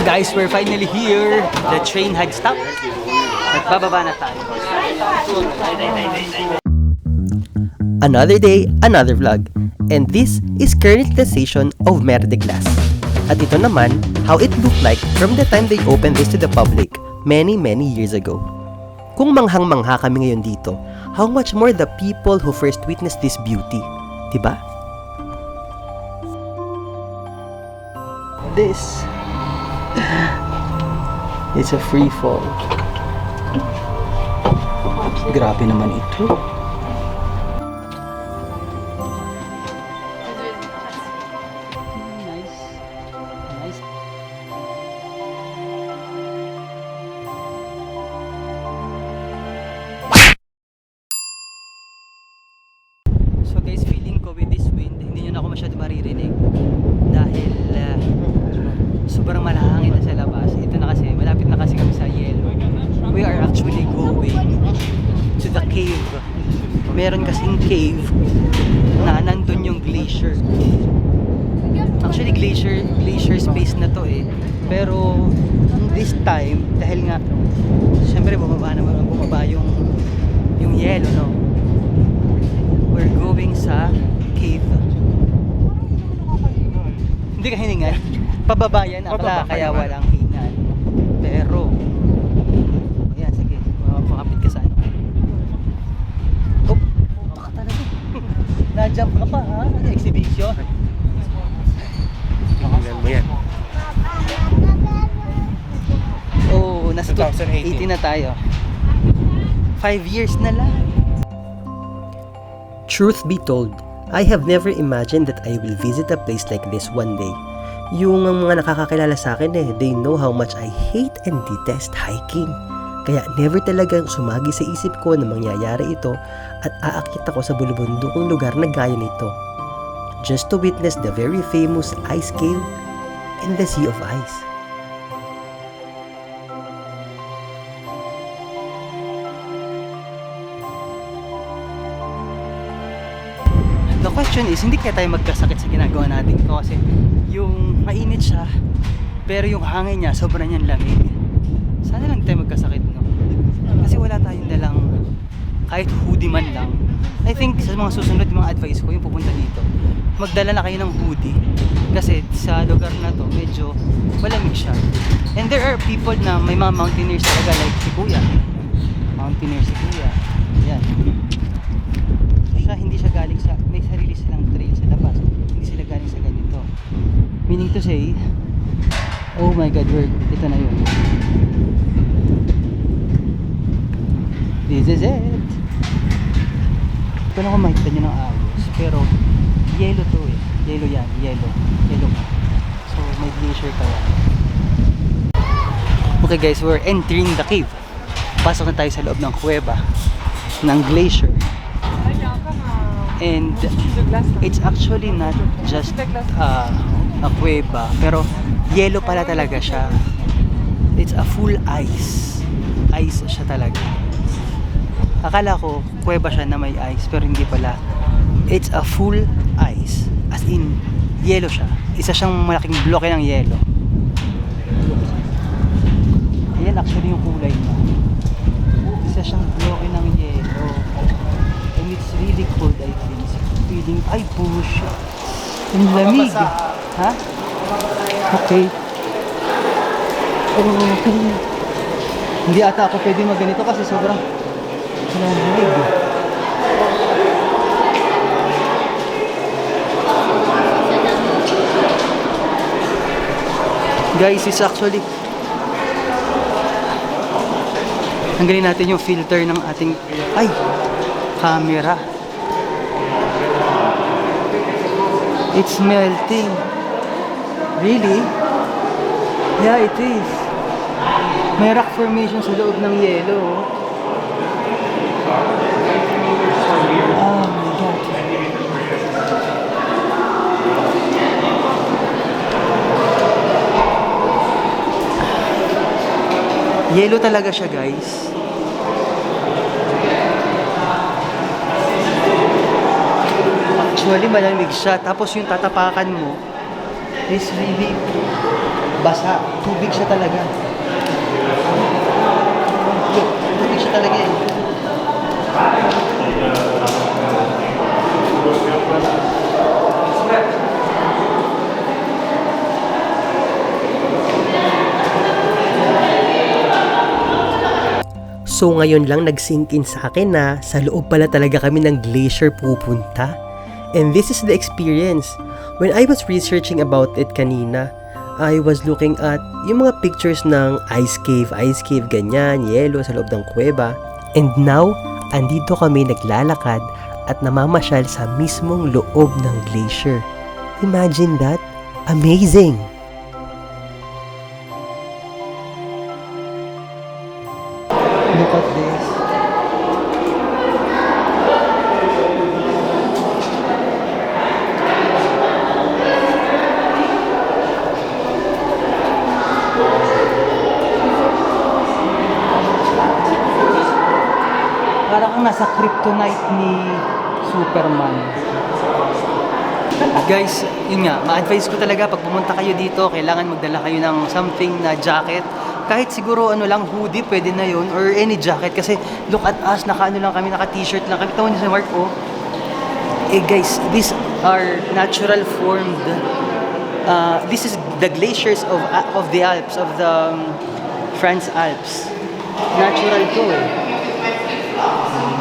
Guys, we're finally here. The train had stopped. Nagbababa na tayo. Another day, another vlog. And this is currently the station of Mer de Glace. At ito naman, how it looked like from the time they opened this to the public many many years ago. Kung manghang-mangha kami ngayon dito, how much more the people who first witnessed this beauty, 'di ba? This is a free fall. Grabe naman ito. Meron kasing cave na nandun yung glacier. Actually, glacier, glacier space na to eh. Pero this time, dahil nga, syempre bumaba naman bumaba yung yung yellow, no? We're going sa cave. Hindi ka hiningal. Pababa yan, akla, kaya walang hingal. Pero, ayan, sige, makapit ka sa ano. Oh, baka talaga. Na-jump ka pa, ha? Ano, exhibition? Tingnan mo yan. Oo, oh, nasa 2018 18 na tayo. 5 years na lang. Truth be told, I have never imagined that I will visit a place like this one day. Yung mga nakakakilala sa akin eh, they know how much I hate and detest hiking. Kaya never talagang sumagi sa isip ko na mangyayari ito at aakyat ako sa bulubundukong lugar na gaya nito. Just to witness the very famous ice cave in the Sea of Ice. The question is, hindi kaya tayo magkasakit sa ginagawa natin kasi yung mainit siya, pero yung hangin niya, sobrang niyang lamig. Sana lang tayo magkasakit, no? Kasi wala tayong dalang kahit hoodie man lang. I think sa mga susunod mga advice ko, yung pupunta dito, magdala na kayo ng hoodie. Kasi sa lugar na to, medyo malamig siya. And there are people na may mga mountaineers talaga like si Kuya. Mountaineer si Kuya. Yan siya hindi siya galing sa may sarili silang trail sa labas hindi sila galing sa ganito meaning to say oh my god we're ito na yun this is it. Ito na kung makikita nyo ng ayos pero yellow to eh. Yellow yan yellow. Yellow. So may glacier pa yan. Okay guys we're entering the cave. Pasok na tayo sa loob ng kuweba ng glacier. And it's actually not just uh, a cueva pero yellow pala talaga siya. It's a full ice. Ice siya talaga akala ko kuweba siya na may ice pero hindi pala. It's a full ice. As in yellow siya. Isa siyang malaking bloke ng yellow ayan actually yung kulay niya. Isa siyang bloke ng yellow and it's really cold I think. Feeling ay push ang lamig. Ha? Okay. Okay. Hindi ata ako pwede magganito kasi sobrang guys it's actually tanggalin natin yung filter ng ating ay! Camera. It's melting. Really? Yeah it is. May rock formation sa loob ng yelo oh. Oh yelo talaga siya guys Actually, malamig siya. Tapos yung tatapakan mo is really basa. Tubig siya talaga. Look, tubig siya talaga eh. So ngayon lang nag-sink in sa akin na sa loob pala talaga kami ng glacier pupunta. And this is the experience. When I was researching about it kanina, I was looking at yung mga pictures ng ice cave, ice cave, ganyan, yelo sa loob ng kuweba. And now, andito kami naglalakad at namamasyal sa mismong loob ng glacier. Imagine that? Amazing! Look at this. Parang kang nasa kryptonite ni Superman. Guys, yun nga, ma-advise ko talaga pag pumunta kayo dito, kailangan magdala kayo ng something na jacket. Kahit siguro ano lang, hoodie, pwede na yun, or any jacket. Kasi look at us, naka ano lang kami, naka t-shirt lang kami. Niyo sa Mark, oh. Eh guys, these are natural formed, uh, this is the glaciers of of the Alps, of the um, France Alps. Natural to eh.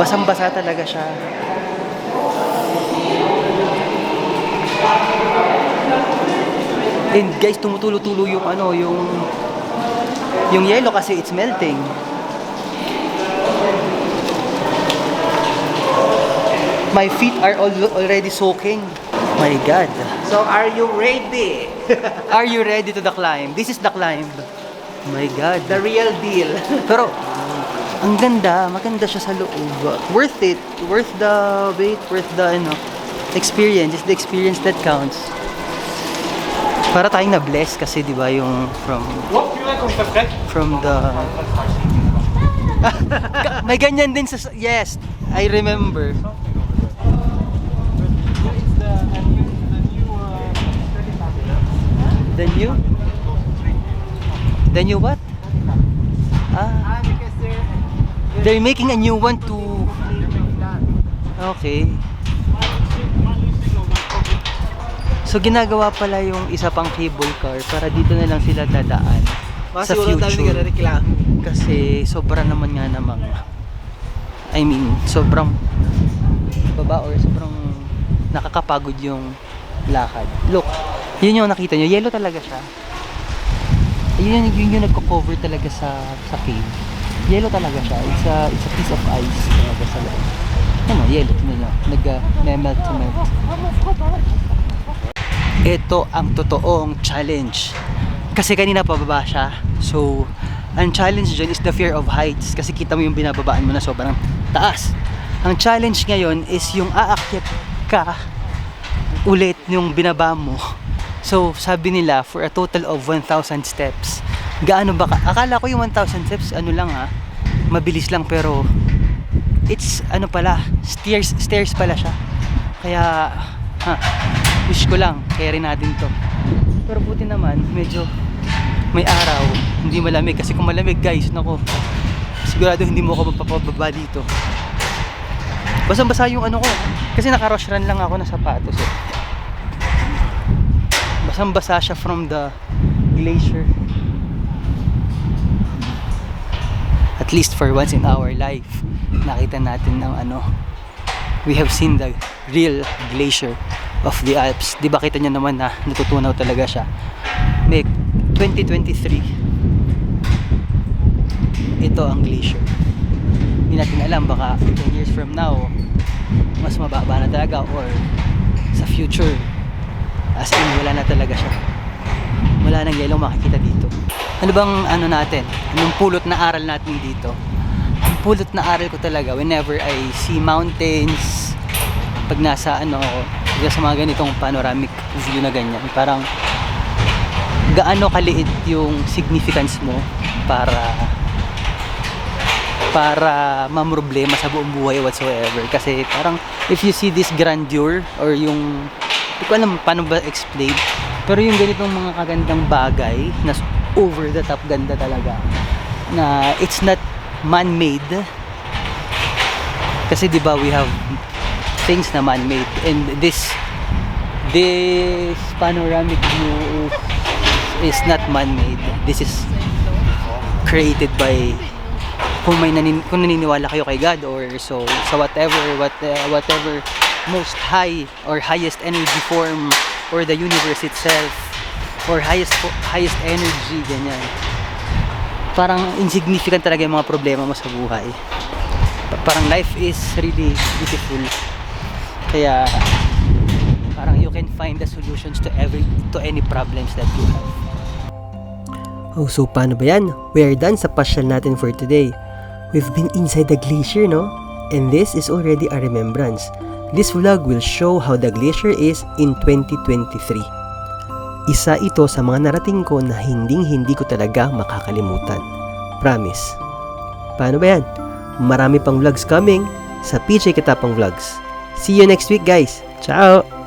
Basang-basa talaga siya. And guys, tumutulo-tulo yung ano, yung yung yellow kasi it's melting. My feet are al- already soaking. My God. So are you ready? Are you ready to the climb? This is the climb. My God. The real deal. Pero, ang ganda, maganda siya sa loob. Worth it. Worth the wait, worth the ano, experience. It's the experience that counts. Para tayong na-bless kasi, di ba, yung from from the... May ganyan din sa... Yes, I remember. The new? The new what? Ah, they're making a new one to... Okay. So ginagawa pala yung isa pang cable car para dito na lang sila dadaan sa Siguro dami future. Kasi sobra naman nga namang I mean, sobrang baba or sobrang nakakapagod yung lakad. Look, yun yung nakita nyo. Yellow talaga siya. Yun, yung- yun yung nagko-cover talaga sa sa cave. Yellow talaga siya. It's a, it's a piece of ice talaga sa loob. Ano, yellow. Tingnan nyo. Nag-melt to melt. Ito ang totoong challenge. Kasi kanina pababa siya. So, ang challenge dyan is the fear of heights. Kasi kita mo yung binababaan mo na sobrang taas. Ang challenge ngayon is yung aakyat ka ulit yung binaba mo. So, sabi nila, for a total of 1,000 steps. Gaano ba ka? Akala ko yung 1,000 steps, ano lang ha, mabilis lang pero it's ano pala, stairs, stairs pala siya. Kaya, ha, wish ko lang, rin natin to. Pero buti naman, medyo may araw, hindi malamig. Kasi kung malamig guys, nako, sigurado hindi mo ako magpapababa dito. Basang-basa yung ano ko, kasi naka-rush run lang ako ng sapatos eh. Basang-basa siya from the glacier. At least for once in our life, nakita natin ng ano, we have seen the real glacier of the Alps. Di ba kita niyo naman na natutunaw talaga siya. May 2023, ito ang glacier. Hindi natin alam, baka 10 years from now, mas mababa na talaga or sa future, as in wala na talaga siya. Wala nang yellow makikita dito. Ano bang ano natin? Anong pulot na aral natin dito? Ang pulot na aral ko talaga whenever I see mountains, pag nasa ano ako, pag sa mga ganitong panoramic view na ganyan, parang gaano kaliit yung significance mo para para mamroblema sa buong buhay whatsoever. Kasi parang if you see this grandeur or yung hindi ko alam paano ba explain Pero yung ganitong mga kagandang bagay na over the top ganda talaga na it's not man-made. Kasi 'di ba we have things na man-made and this this panoramic view is, is not man-made. This is created by kung may nanin, kung naniniwala kayo kay God or so sa whatever what uh, whatever most high or highest energy form or the universe itself or highest highest energy ganyan. Parang insignificant talaga yung mga problema mo sa buhay. Pa- parang life is really beautiful kaya parang you can find the solutions to every to any problems that you have Oh, so paano ba yan? We are done sa pasyal natin for today. We've been inside the glacier, no? And this is already a remembrance. This vlog will show how the glacier is in 2023. Isa ito sa mga narating ko na hinding hindi ko talaga makakalimutan. Promise. Paano ba yan? Marami pang vlogs coming sa PJ Katapang Vlogs. See you next week guys. Ciao!